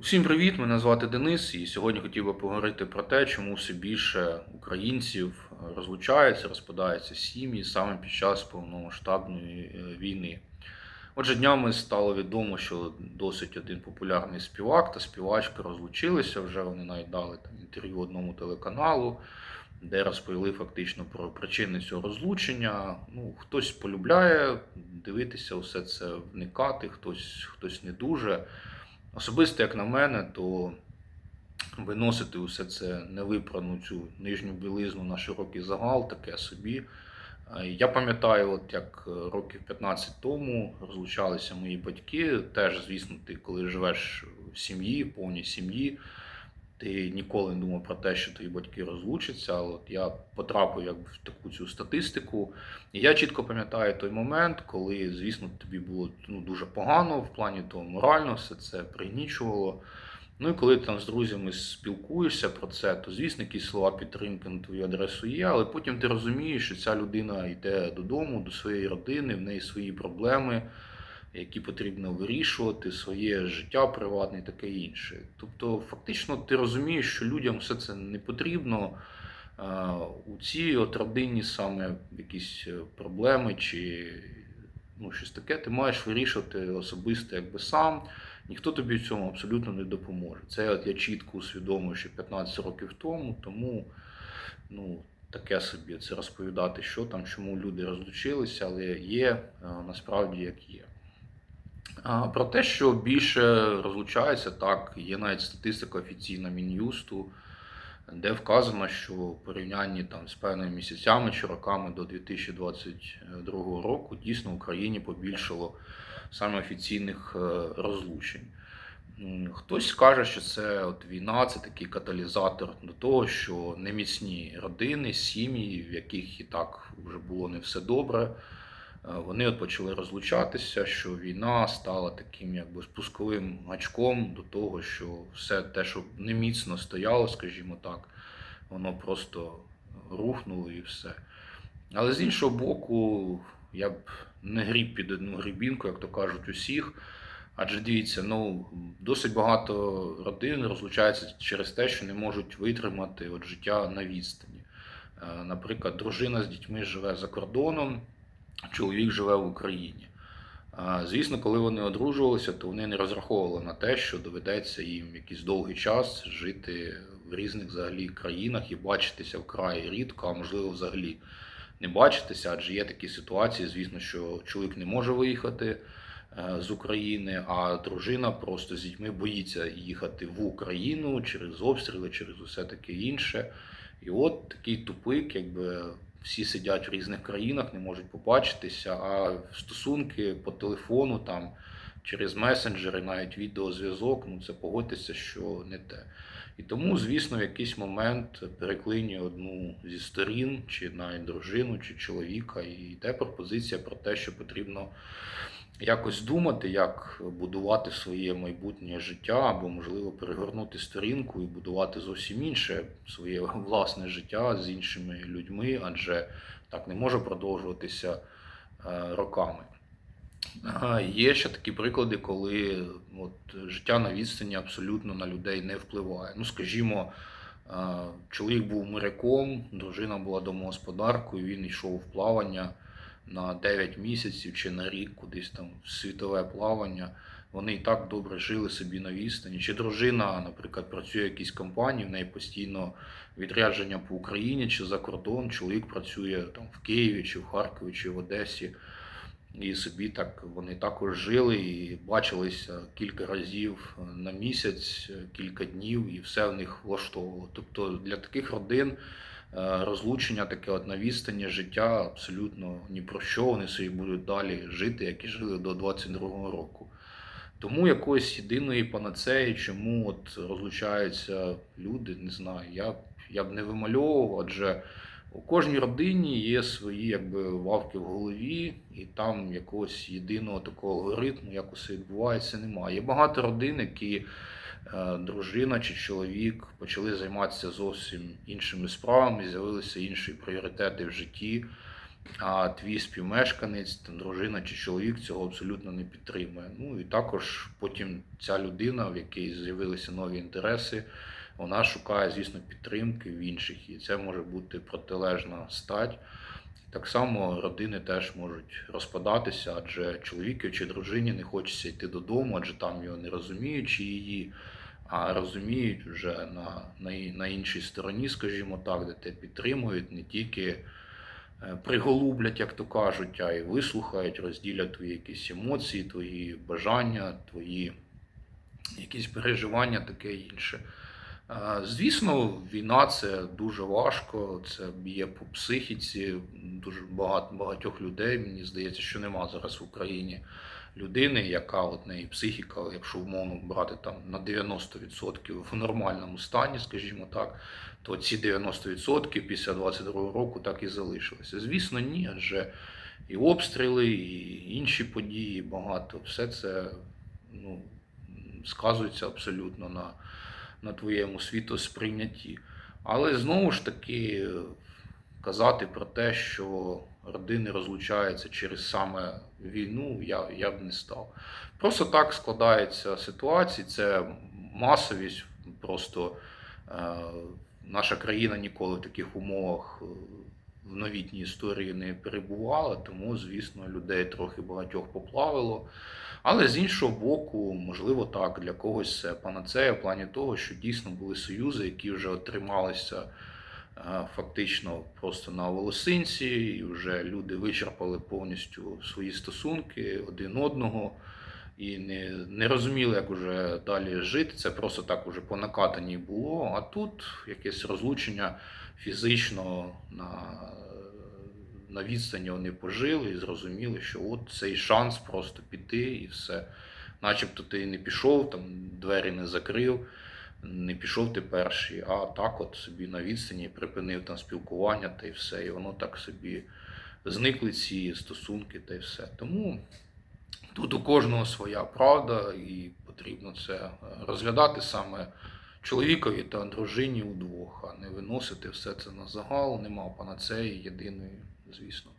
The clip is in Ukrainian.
Усім привіт! Мене звати Денис, і сьогодні хотів би поговорити про те, чому все більше українців розлучаються, розпадаються сім'ї саме під час повномасштабної е, війни. Отже, днями стало відомо, що досить один популярний співак та співачка розлучилися. Вже вони навіть дали там інтерв'ю одному телеканалу, де розповіли фактично про причини цього розлучення. Ну, хтось полюбляє дивитися усе це, вникати, хтось, хтось не дуже. Особисто, як на мене, то виносити усе це невипрану цю нижню білизну на широкий загал, таке собі. Я пам'ятаю, от як е, років 15 тому розлучалися мої батьки. Теж, звісно, ти коли живеш в сім'ї, повній сім'ї, ти ніколи не думав про те, що твої батьки розлучаться. Але от я потрапив якби в таку цю статистику. І я чітко пам'ятаю той момент, коли, звісно, тобі було ну, дуже погано в плані того морально, все це пригнічувало. Ну і коли ти там з друзями спілкуєшся про це, то звісно, якісь слова підтримки на твою адресу є, але потім ти розумієш, що ця людина йде додому, до своєї родини, в неї свої проблеми, які потрібно вирішувати, своє життя приватне і таке інше. Тобто, фактично, ти розумієш, що людям все це не потрібно. У цій от родині саме якісь е, проблеми чи ну, щось таке, ти маєш вирішувати особисто якби сам. Ніхто тобі в цьому абсолютно не допоможе. Це от я чітко усвідомив ще 15 років тому, тому ну, таке собі це розповідати, що там, чому люди розлучилися, але є е, насправді як є. Про те, що більше розлучається, так, є навіть статистика офіційна Мін'юсту, де вказано, що в порівнянні там, з певними місяцями чи роками до 2022 року дійсно в Україні побільшало саме офіційних е, розлучень. Хтось скаже, що це от війна, це такий каталізатор до того, що неміцні родини, сім'ї, в яких і так вже було не все добре, вони от почали розлучатися, що війна стала таким якби спусковим гачком до того, що все те, що не міцно стояло, скажімо так, воно просто рухнуло і все. Але з іншого боку, я б не гріб під одну грібінку, як то кажуть, усіх. Адже дивіться, ну досить багато родин розлучаються через те, що не можуть витримати от життя на відстані. Е, Наприклад, дружина з дітьми живе за кордоном, чоловік живе в Україні. Звісно, коли вони одружувалися, то вони не розраховували на те, що доведеться їм якийсь довгий час жити в різних взагалі країнах і бачитися вкрай рідко, а можливо взагалі не бачитися, адже є такі ситуації, звісно, що чоловік не може виїхати е, з України, а дружина просто з дітьми боїться їхати в Україну через обстріли, через усе таке інше. І от такий тупик, якби всі сидять в різних країнах, не можуть побачитися, а стосунки по телефону там. Через месенджери, навіть відеозв'язок, ну це погодьтеся, що не те. І тому, звісно, в якийсь момент переклинює одну зі сторін, чи навіть дружину, чи чоловіка, і йде пропозиція про те, що потрібно якось думати, як будувати своє майбутнє життя, або, можливо, перегорнути сторінку і будувати зовсім інше своє власне життя з іншими людьми, адже так не може продовжуватися е, роками. Є ще такі приклади, коли от, життя на відстані абсолютно на людей не впливає. Ну, скажімо, е, чоловік був моряком, дружина була домогосподаркою, він йшов в плавання на 9 місяців чи на рік кудись там в світове плавання. Вони і так добре жили собі на відстані. Чи дружина, наприклад, працює в якійсь компанії, в неї постійно відрядження по Україні чи за кордон, чоловік працює там в Києві, чи в Харкові, чи в Одесі. І собі так вони також жили і бачилися кілька разів на місяць, кілька днів, і все в них влаштовувало. Тобто для таких родин розлучення таке от на відстані життя абсолютно ні про що. Вони собі будуть далі жити, як і жили до 22-го року. Тому якоїсь єдиної панацеї, чому от розлучаються люди, не знаю. Я, я б не вимальовував, адже у кожній родині є свої якби, вавки в голові, і там якогось єдиного такого алгоритму, як усе відбувається, немає. Є багато родин, які е, дружина чи чоловік почали займатися зовсім іншими справами, з'явилися інші пріоритети в житті. а твій співмешканець, там, дружина чи чоловік цього абсолютно не підтримує. Ну і також потім ця людина, в якій з'явилися нові інтереси, вона шукає, звісно, підтримки в інших, і це може бути протилежна стать. Так само родини теж можуть розпадатися, адже чоловіку чи дружині не хочеться йти додому, адже там його не розуміють, чи її, а розуміють вже на, на, на іншій стороні, скажімо так, де те підтримують, не тільки е, приголублять, як то кажуть, а й вислухають, розділять твої якісь емоції, твої бажання, твої якісь переживання, таке інше. Звісно, війна це дуже важко, це б'є по психіці. Дуже багато багатьох людей. Мені здається, що нема зараз в Україні людини, яка от неї психіка, якщо умовно брати там на 90% в нормальному стані, скажімо так, то ці 90% після 22-го року так і залишилися. Звісно, ні, адже і обстріли, і інші події багато. Все це ну, сказується абсолютно на на твоєму світосприйнятті. Але знову ж таки казати про те, що родини розлучаються через саме війну, я, я б не став. Просто так складається ситуація, це масовість. Просто е, наша країна ніколи в таких умовах е, в новітній історії не перебувала, тому, звісно, людей трохи багатьох поплавило. Але з іншого боку, можливо, так, для когось це панацея в плані того, що дійсно були союзи, які вже отрималися е, фактично просто на волосинці, і вже люди вичерпали повністю свої стосунки один одного і не, не розуміли, як уже далі жити. Це просто так уже по накатанні було. А тут якесь розлучення фізично на, на відстані вони пожили і зрозуміли, що от цей шанс просто піти і все. Начебто ти не пішов, там двері не закрив, не пішов ти перший, а так от собі на відстані припинив там спілкування та й все. І воно так собі зникли ці стосунки та й все. Тому тут у кожного своя правда, і потрібно це е, розглядати саме чоловікові та дружині удвох, а не виносити все це на загал. Нема панацеї єдиної, звісно.